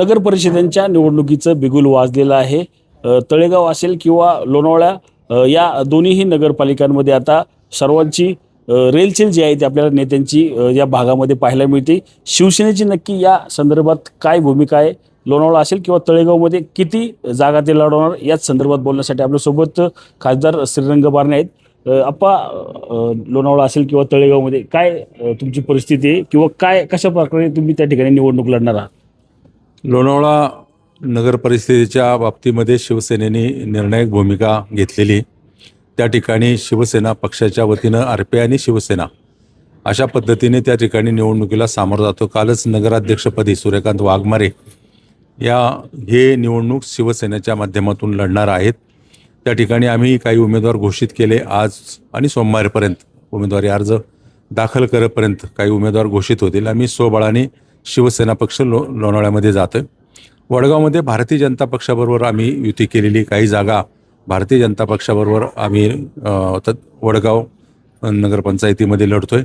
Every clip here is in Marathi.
नगरपरिषदांच्या निवडणुकीचं बिगुल वाजलेलं आहे. तळेगाव असेल किंवा लोणावळा या दोन्हीही नगरपालिकांमध्ये आता सर्वांची रेलचेल जी आहे ती आपल्याला नेत्यांची या भागामध्ये पाहायला मिळते. शिवसेनेची नक्की या संदर्भात काय भूमिका आहे? लोणावळा असेल किंवा तळेगावमध्ये किती जागा ते लढवणार? याच संदर्भात बोलण्यासाठी आपल्यासोबत खासदार श्रीरंग बारणे आहेत. आप्पा लोणावळा असेल किंवा तळेगावमध्ये काय तुमची परिस्थिती आहे? किंवा काय कशा प्रकारे तुम्ही त्या ठिकाणी निवडणूक लढणार आहात? लोणावळा नगर परिस्थितीच्या बाबतीमध्ये शिवसेनेने निर्णायक भूमिका घेतलेली त्या ठिकाणी शिवसेना पक्षाच्या वतीनं आर पी आणि शिवसेना अशा पद्धतीने त्या ठिकाणी निवडणुकीला सामोरं जातो. कालच नगराध्यक्षपदी सूर्यकांत वाघमारे या हे निवडणूक शिवसेनेच्या माध्यमातून लढणार आहेत. त्या ठिकाणी आम्ही काही उमेदवार घोषित केले आज आणि सोमवारपर्यंत. उमेदवारी अर्ज दाखल करेपर्यंत काही उमेदवार घोषित होतील. आम्ही स्वबळाने शिवसेना पक्ष लो लोणावळ्यामध्ये जातोय. वडगावमध्ये भारतीय जनता पक्षाबरोबर आम्ही युती केलेली काही जागा भारतीय जनता पक्षाबरोबर आम्ही वडगाव नगरपंचायतीमध्ये लढतोय.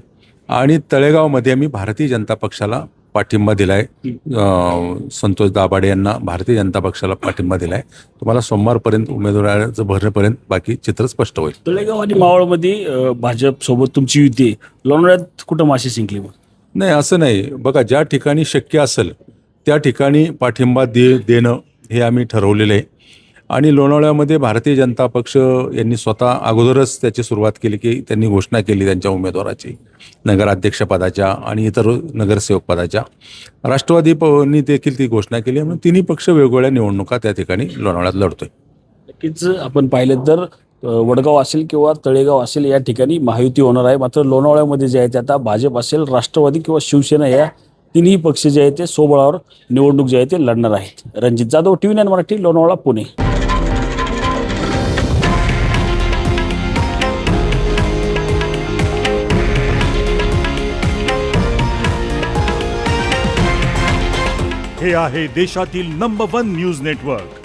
आणि तळेगावमध्ये आम्ही भारतीय जनता पक्षाला पाठिंबा दिलाय. संतोष दाभाडे यांना भारतीय जनता पक्षाला पाठिंबा दिलाय. तुम्हाला सोमवारपर्यंत उमेदवाराचं भरण्यापर्यंत बाकी चित्र स्पष्ट होईल. तळेगाव आणि मावळमध्ये भाजप भाजपसोबत तुमची युती लोणावळ्यात कुठं माशी जिंकली मग? नाही असं नाही. बघा ज्या ठिकाणी शक्य असेल त्या ठिकाणी पाठिंबा दे देणं हे आम्ही ठरवलेलं आहे. आणि लोणावळ्यामध्ये भारतीय जनता पक्ष यांनी स्वतः अगोदरच त्याची सुरुवात केली की त्यांनी घोषणा केली त्यांच्या उमेदवाराची नगराध्यक्षपदाच्या आणि इतर नगरसेवक पदाच्या राष्ट्रवादी देखील ती घोषणा केली म्हणून तिन्ही पक्ष वेगवेगळ्या निवडणुका त्या ठिकाणी लोणावळ्यात लढतोय. नक्कीच आपण पाहिलं तर वडगाव असेल किंवा तळेगाव असेल या ठिकाणी महायुती होणार आहे. मात्र लोणावळ्यामध्ये जे आहे ते आता भाजप असेल राष्ट्रवादी किंवा शिवसेना या तिन्ही पक्ष जे आहेत ते सोबळावर निवडणूक जे आहे ते लढणार आहेत. Ranjit Jadhav T V nine Marathi Lonavala Pune. हे आहे देशातील नंबर वन न्यूज नेटवर्क